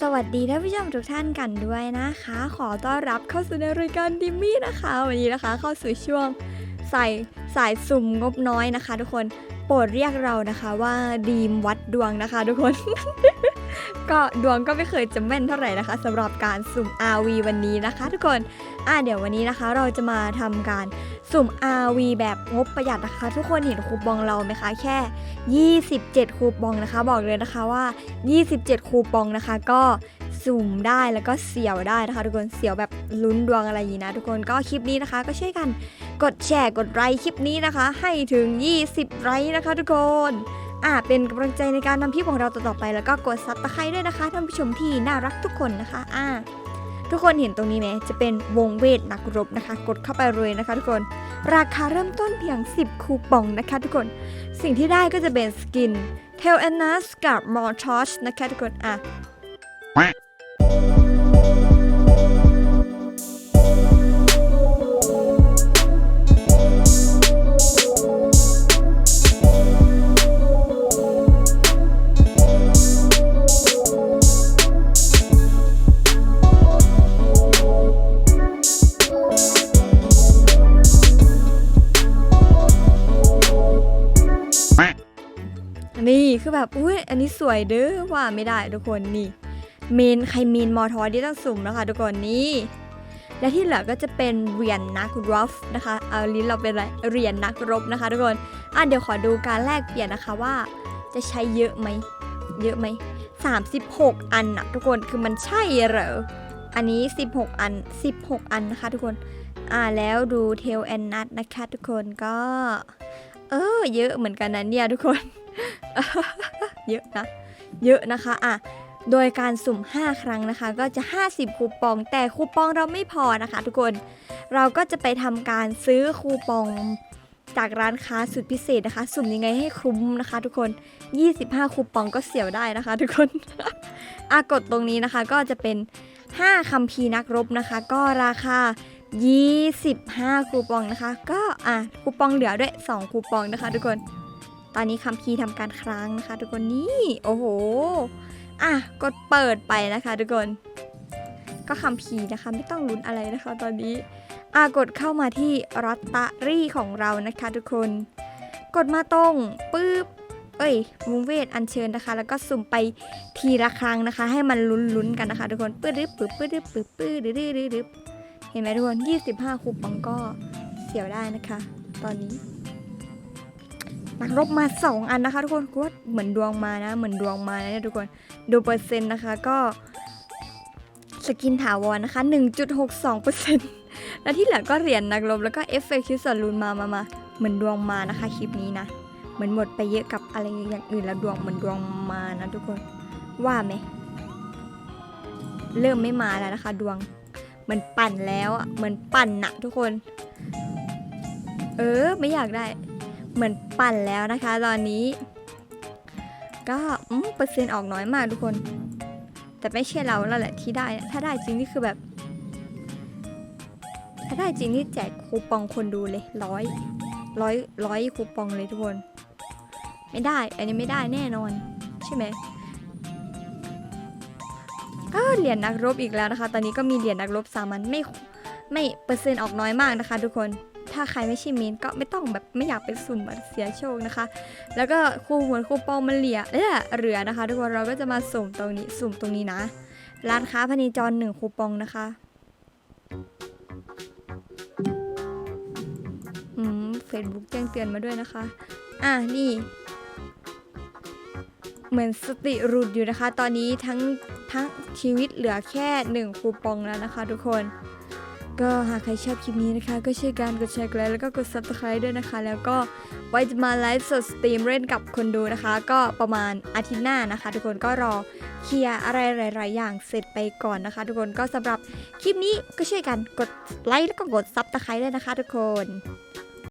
สวัสดีท่านผู้ชมทุกท่านกันด้วยนะคะ ขอต้อนรับเข้าสู่ในรายการดิมมี่นะคะ วันนี้นะคะเข้าสู่ช่วงใส่สายสุ่มงบน้อยนะคะ ทุกคนโปรดเรียกเรานะคะว่าดีมวัดดวงนะคะ ทุกคน ก็ดวงก็ไม่เคยจะแม่นเท่าไหร่นะคะสำหรับการสุ่ม RV วันนี้นะคะ ทุกคนอะเดี๋ยววันนี้นะคะ เราจะมาทำการสุ่ม RV แบบงบประหยัดนะคะ ทุกคนเห็นคูปองเราไหมคะแค่ 27 คูปองนะคะ บอกเลยนะคะว่า 27 คูปองนะคะ ก็สุ่มได้แล้วก็เสี่ยวได้นะคะ ทุกคนเสี่ยวแบบลุ้นดวงอะไรอย่างนี้นะ ทุกคนก็คลิปนี้นะคะ ก็ช่วยกันกดแชร์กดไลค์คลิปนี้นะคะ ให้ถึง 20 ไลค์นะคะ ทุกคน อ่าเป็นกำลังใจในการทำคลิปของเราต่อๆไป แล้วก็กดซับสไครต์ด้วยนะคะท่านผู้ชมที่น่ารักทุกคนนะคะอ่าทุกคนเห็นตรงนี้ไหมจะเป็นวงเวทนักรบนะคะ กดเข้าไปเลยนะคะ ทุกคน ราคาเริ่มต้นเพียง 10 คูปองนะคะ ทุกคน สิ่งที่ได้ก็จะเป็นสกินเทลแอนนัสกับมอร์ทอชนะคะทุกคนอะ นี่คือแบบอุ้ยอันนี้สวยเด้อว่าไม่ได้ทุกคนนี่เมนใครเมนมอทอที่ต้องสุ่มนะคะทุกคนนี่และที่เหลือก็จะเป็นเหรียญนักรบนะคะเอาลิ้นเราเป็นอะไรเหรียญนักรบนะคะ ทุกคนอะเดี๋ยวขอดูการแลกเปลี่ยนนะคะว่า จะใช้เยอะไหมเยอะไหม36 อันนะทุกคนคือมันใช่เหรออันนี้ 16 อัน 16 อันนะคะ ทุกคนอ่าแล้วดูเทลแอนนัทนะคะ ทุกคนก็ เออเยอะเหมือนกันนะเนี่ยทุกคน เยอะนะ เยอะนะคะอะโดยการสุ่ม 5 ครั้งนะคะ ก็จะ 50 คูปอง แต่คูปองเราไม่พอนะคะ ทุกคน เราก็จะไปทำการซื้อคูปองจากร้านค้าสุดพิเศษนะคะ สุ่มยังไงให้คุ้มนะคะ ทุกคน 25 คูปองก็เสียวได้นะคะ ทุกคนอะกดตรงนี้นะคะก็จะเป็น 5คัมภีร์นักรบนะคะ ก็ราคา 25 คูปองนะคะ ก็อะคูปองเหลือด้วย 2 คูปองนะคะ ทุกคน ตอนนี้คัมภีร์ทำการค้างนะคะ ทุกคนนี่โอ้โหอะกดเปิดไปนะคะ ทุกคน ก็คัมภีร์นะคะ ไม่ต้องลุ้นอะไรนะคะ ตอนนี้อะกดเข้ามาที่รอตตอรี่ของเรานะคะ ทุกคน กดมาตรงปึ๊บเอ้ยวงเวทอัญเชิญนะคะ แล้วก็สุ่มไปทีละครั้งนะคะ ให้มันลุ้นๆกันนะคะทุกคนปื๊ดดึ๊บปึ๊บปื๊ดดึ๊บปึ๊บปื๊ดดึ๊บดึ๊บดึ๊บดึ๊บเห็นไหมทุกคน 25คูปองก็เสียวได้นะคะ ตอนนี้ นักรบมา 2 อันนะคะทุกคนก็เหมือนดวงมานะ เหมือนดวงมานะทุกคนดูเปอร์เซ็นต์นะคะก็สกินถาวรนะคะ 1.62%แล้วที่เหลือก็เหรียญนักรบแล้วก็เอฟเฟกต์คิวสลูนมามามาเหมือนดวงมานะคะคลิปนี้นะ เหมือนหมดไปเยอะกับอะไรอย่างอื่นแล้วดวงเหมือนดวงมานะทุกคนว่าไหมเริ่มไม่มาแล้วนะคะ ดวงเหมือนปั่นแล้วอะเหมือนปั่นนะทุกคน เออไม่อยากได้ เหมือนปั่นแล้วนะคะ ตอนนี้ ก็เปอร์เซ็นต์ออกน้อยมากทุกคน แต่ไม่ใช่เราแล้วแหละที่ได้ ถ้าได้จริงนี่คือแบบ ถ้าได้จริงนี่แจกคูปองคนดูเลยร้อยร้อยร้อยคูปองเลยทุกคน ไม่ได้ อันนี้ไม่ได้แน่นอน ใช่ไหมก็เหรียญนักรบอีกแล้วนะคะ ตอนนี้ก็มีเหรียญนักรบสามัญไม่ไม่เปอร์เซ็นต์ออกน้อยมากนะคะ ทุกคน ถ้าใครไม่ใช่เมนก็ไม่ต้องแบบไม่อยากไปสุ่มเสียโชคนะคะ แล้วก็คูเหมือนคูปองมันเหลือเออเหลือนะคะ ทุกคนเราก็จะมาสุ่มตรงนี้สุ่มตรงนี้นะ ร้านค้าพนีจรหนึ่งคูปองนะคะอืมเฟซบุ๊กแจ้งเตือนมาด้วยนะคะ อะนี่ เหมือนสติรุดอยู่นะคะ ตอนนี้ทั้งทั้งชีวิตเหลือแค่หนึ่งคูปองแล้วนะคะ ทุกคน ก็หากใครชอบคลิปนี้นะคะ ก็ช่วยกันกดแชร์กดไลค์แล้วก็กด subscribe ด้วยนะคะ แล้วก็ไว้จะมาไลฟ์สดสตรีมเล่นกับคนดูนะคะ ก็ประมาณอาทิตย์หน้านะคะ ทุกคนก็รอเคลียร์อะไรหลาย ๆ อย่างเสร็จไปก่อนนะคะ ทุกคนก็สำหรับคลิปนี้ก็ช่วยกันกดไลค์แล้วก็กด subscribe ด้วยนะคะ ทุกคน